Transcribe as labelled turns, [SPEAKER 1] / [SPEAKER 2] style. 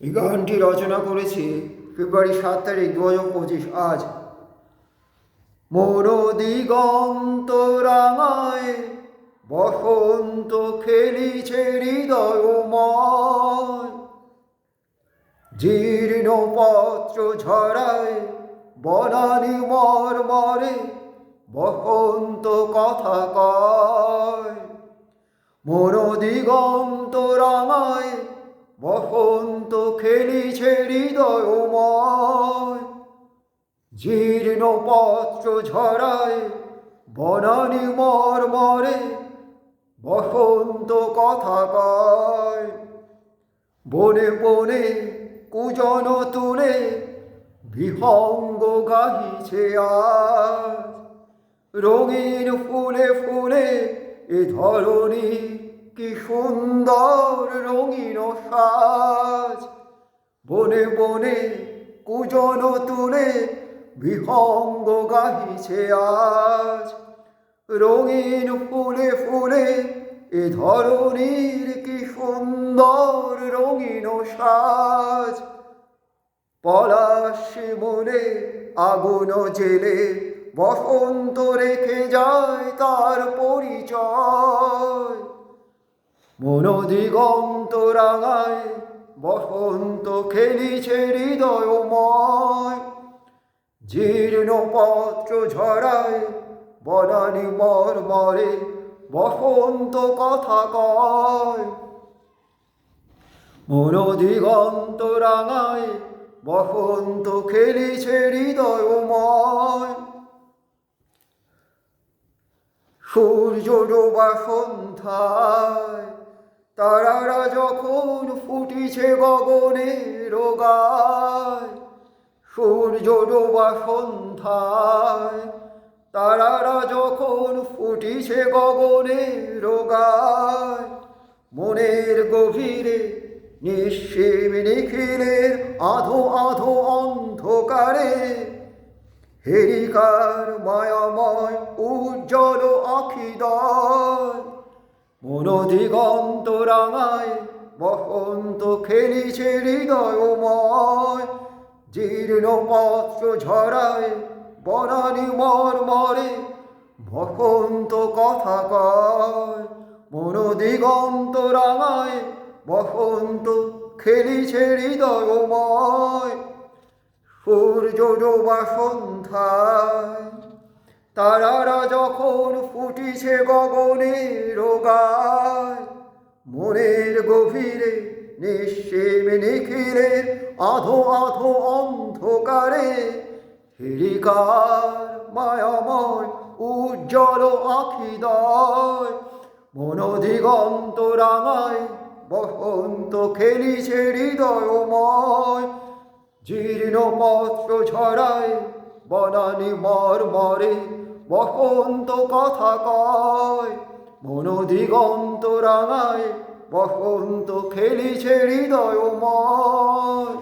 [SPEAKER 1] এই গানটি রচনা করেছি ফেব্রুয়ারি সাত তারিখ, দু হাজার পঁচিশ, আজ। মোর দিগন্ত রাঙায়, বসন্ত খেলিছে হৃদয়ময় জীর্ণ পত্র ঝরায়, বনানি মর মরে, বসন্ত কথা কয়। মোর দিগন্ত রাঙায় বসন্ত খেলিছে হৃদয়ময়। জীর্ণ পত্র ঝরায় বনানি মর মরে বসন্ত কথা কয় বনে বনে কুজন তুলে বিহঙ্গ গাহিছে আজ। রঙিন ফুলে ফুলে এ ধরণী কি সুন্দর রঙিন সাজ। বনে বনে কুজন তুলে বিহঙ্গ গাহিছে আজ। রঙিন ফুলে ফুলে এ ধরণীর কি সুন্দর রঙিন সাজ। পলাশ মনে আগুন জেলে বসন্ত রেখে যায় তার পরিচয়। মনোদিগন্ত রাঙায়, বসন্ত খেলিছে হৃদয়ময়। জীর্ণ পত্র ঝরায়, বনানি মর বসন্ত কথা কয়। মনোদিগন্ত রাঙায়, বসন্ত খেলিছে হৃদয়ময়। সূর্য ডোবা সন্ধ্যায় তারারা যখন ফুটিছে গগনে রোগায়, সূর্য ডোবা সন্ধ্যায়। তারারা যখন ফুটিছে গগনে রোগায়, মনের গভীরে নিঃসীম নিখিলের আধো আধো অন্ধকারে। হেরিকার মায়াময় উজ্জ্বল আখিদয় মনোদিগন্ত রাঙায় বসন্ত খেলিছে হৃদয়ময় জীর্ণ পত্র ঝরায় বনানি মর মরে বসন্ত কথা কয়। মনোদিগন্ত রাঙায় বসন্ত খেলিছে হৃদয়ময়, সূর্য ডোবা সন্ধ্যায় তারারা যখন ফুটিছে গগনে রোগায়? মনের গভীরে, নিঃসীম নিখিলের আধো আধো অন্ধকারে হিরিকার মায়াময় উজ্জ্বল আখিদয়। মনোদিগন্ত রাঙায় বসন্ত খেলিছে হৃদয়ময়। জীর্ণ পত্র ছড়ায় বনানি মর মরে বসন্ত কথা কয়। মনোদিগন্ত রাঙায় বসন্ত খেলিছে হৃদয়ময়